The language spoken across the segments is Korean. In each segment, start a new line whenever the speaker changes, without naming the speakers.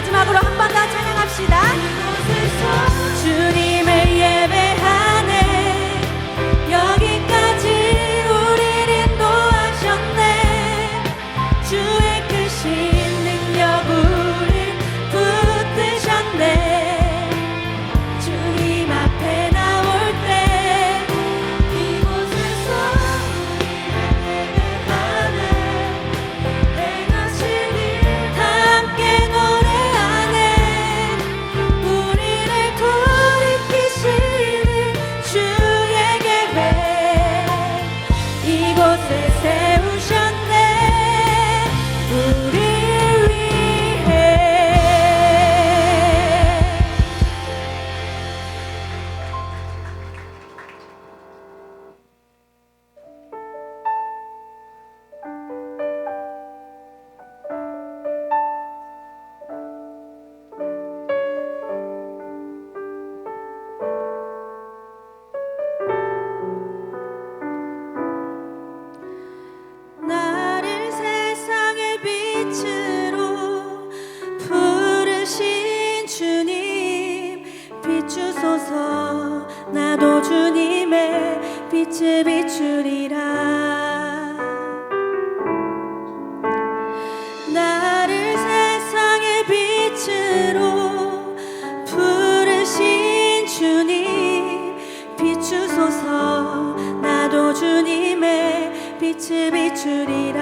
마지막으로 한 번 더 찬양합시다. 주님. 빛을 비추리라.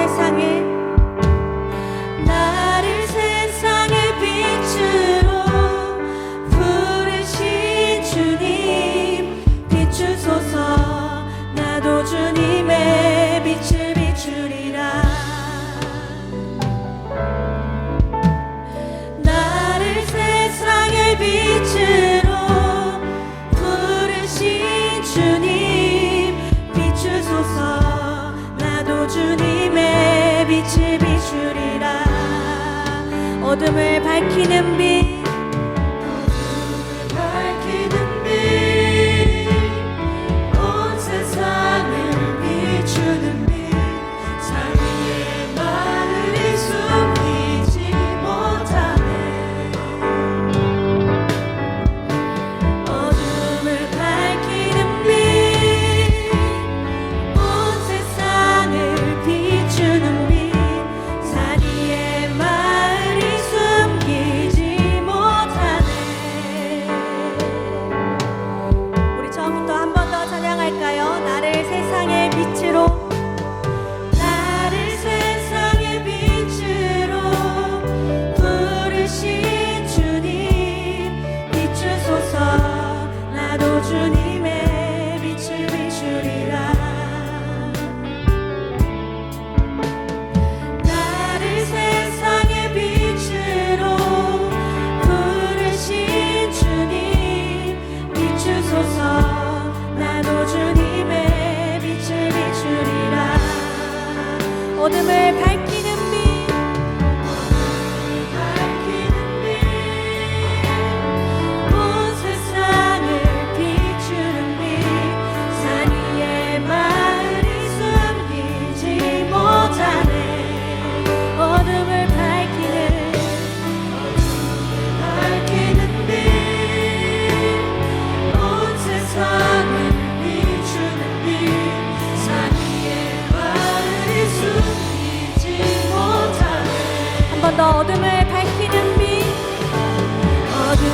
세상 에. 어둠을 밝히는 빛.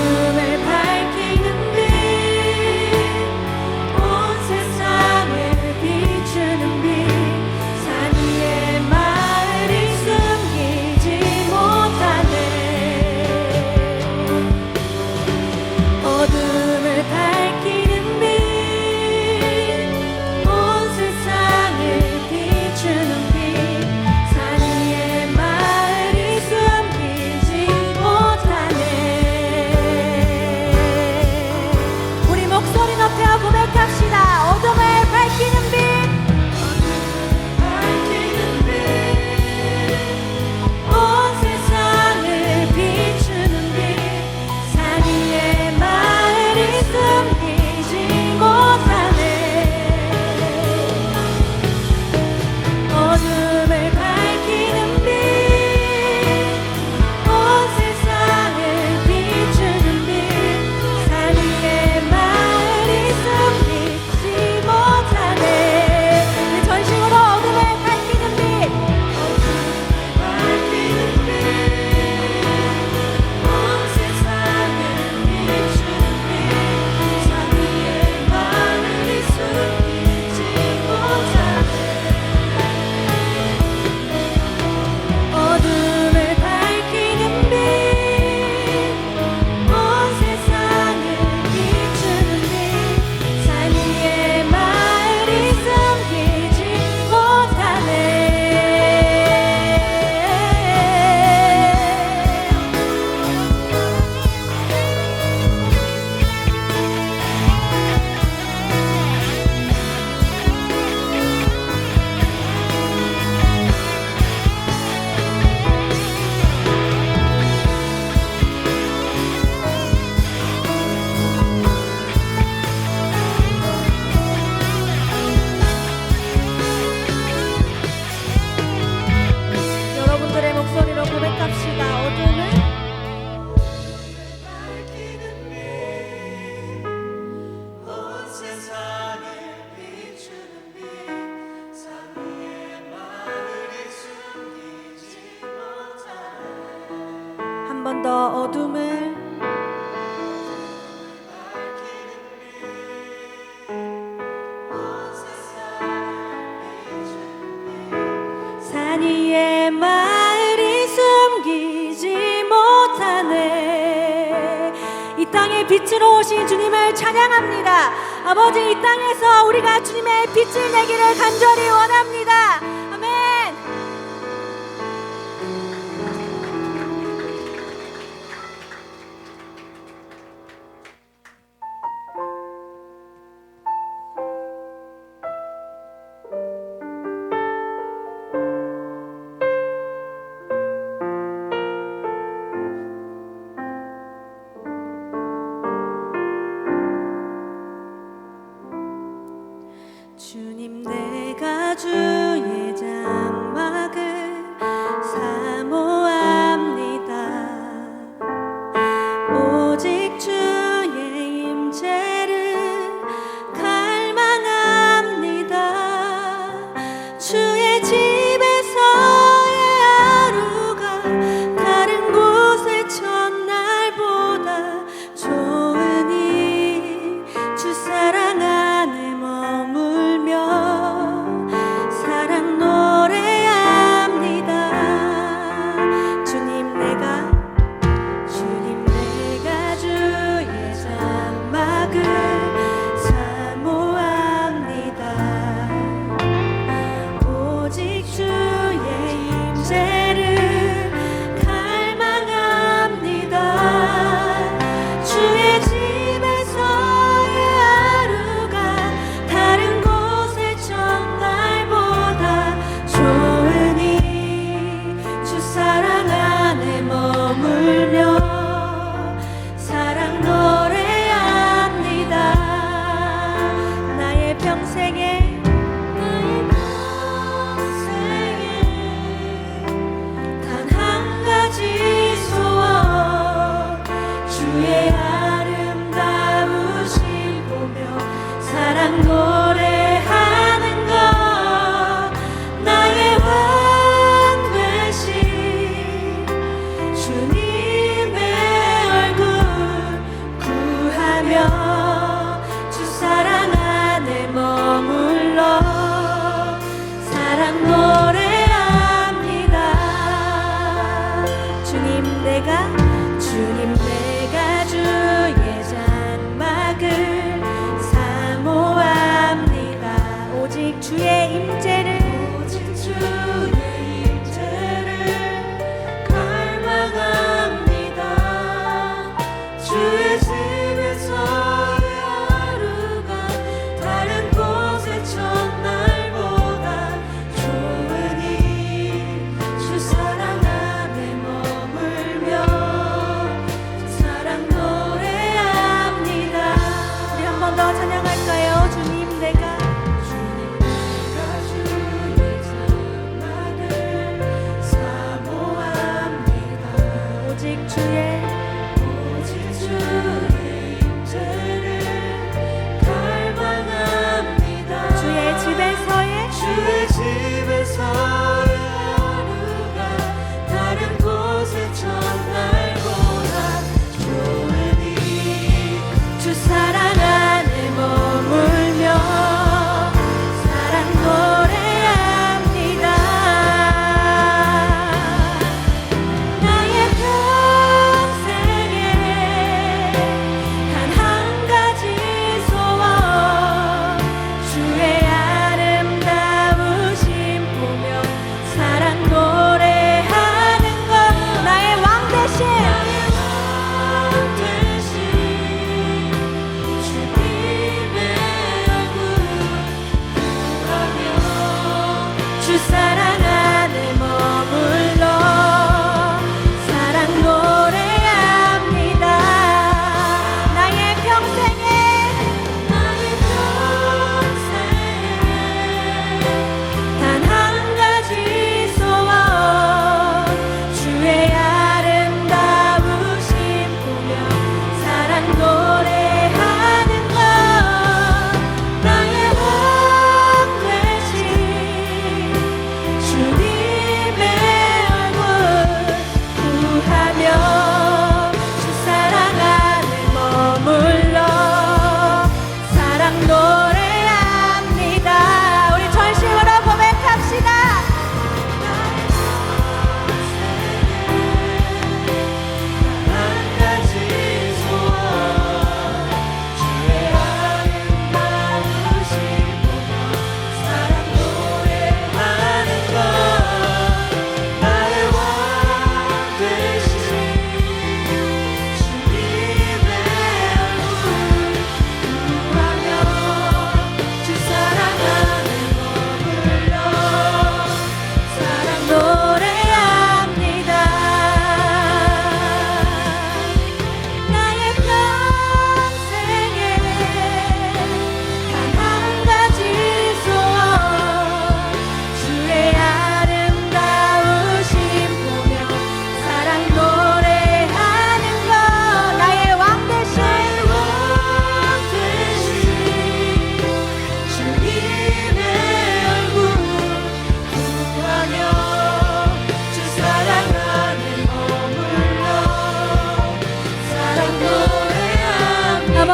you. 더 어둠을 이 땅에 빛으로 오신 주님을 찬양합니다. 아버지 이 땅에서 우리가 주님의 빛을 내기를 간절히 원합니다.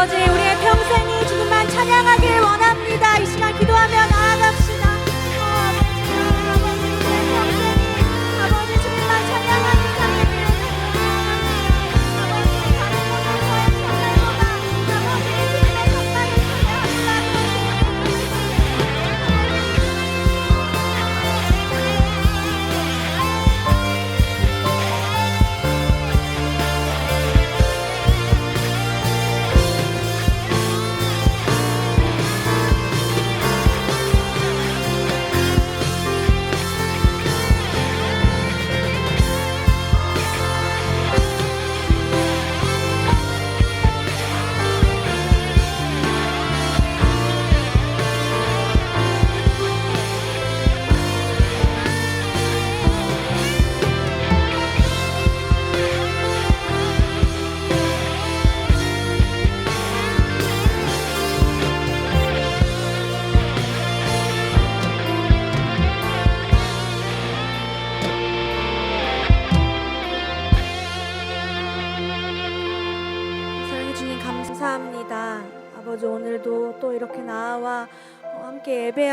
아버지 우리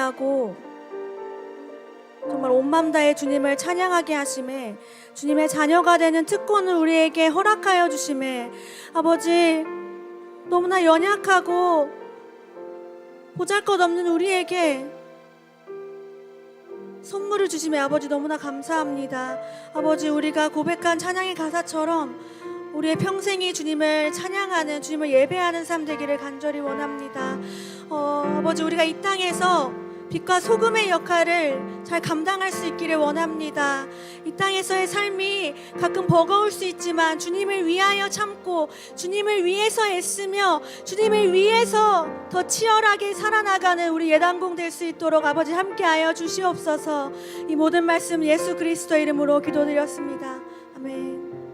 예배하고 정말 온맘 다해 주님을 찬양하게 하심에 주님의 자녀가 되는 특권을 우리에게 허락하여 주심에 아버지 너무나 연약하고 보잘것없는 우리에게 선물을 주심에 아버지 너무나 감사합니다. 아버지 우리가 고백한 찬양의 가사처럼 우리의 평생이 주님을 찬양하는 주님을 예배하는 삶 되기를 간절히 원합니다. 어, 아버지 우리가 이 땅에서 빛과 소금의 역할을 잘 감당할 수 있기를 원합니다. 이 땅에서의 삶이 가끔 버거울 수 있지만 주님을 위하여 참고 주님을 위해서 애쓰며 주님을 위해서 더 치열하게 살아나가는 우리 예단공 될 수 있도록 아버지 함께하여 주시옵소서. 이 모든 말씀 예수 그리스도 이름으로 기도드렸습니다. 아멘.